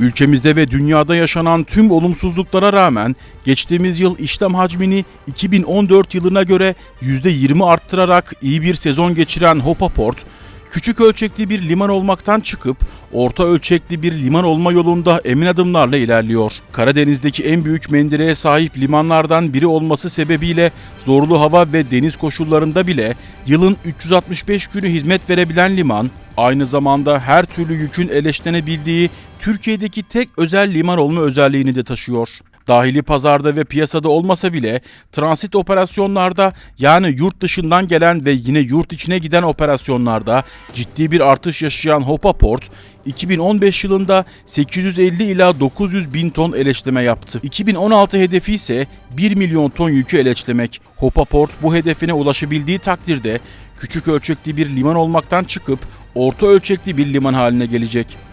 Ülkemizde ve dünyada yaşanan tüm olumsuzluklara rağmen geçtiğimiz yıl işlem hacmini 2014 yılına göre %20 arttırarak iyi bir sezon geçiren Hopaport, küçük ölçekli bir liman olmaktan çıkıp orta ölçekli bir liman olma yolunda emin adımlarla ilerliyor. Karadeniz'deki en büyük mendireye sahip limanlardan biri olması sebebiyle zorlu hava ve deniz koşullarında bile yılın 365 günü hizmet verebilen liman, aynı zamanda her türlü yükün eleştirebildiği Türkiye'deki tek özel liman olma özelliğini de taşıyor. Dahili pazarda ve piyasada olmasa bile transit operasyonlarda yani yurt dışından gelen ve yine yurt içine giden operasyonlarda ciddi bir artış yaşayan Hopaport 2015 yılında 850 ila 900 bin ton eleştirme yaptı. 2016 hedefi ise 1 milyon ton yükü eleştirmek. Hopaport bu hedefine ulaşabildiği takdirde küçük ölçekli bir liman olmaktan çıkıp orta ölçekli bir liman haline gelecek.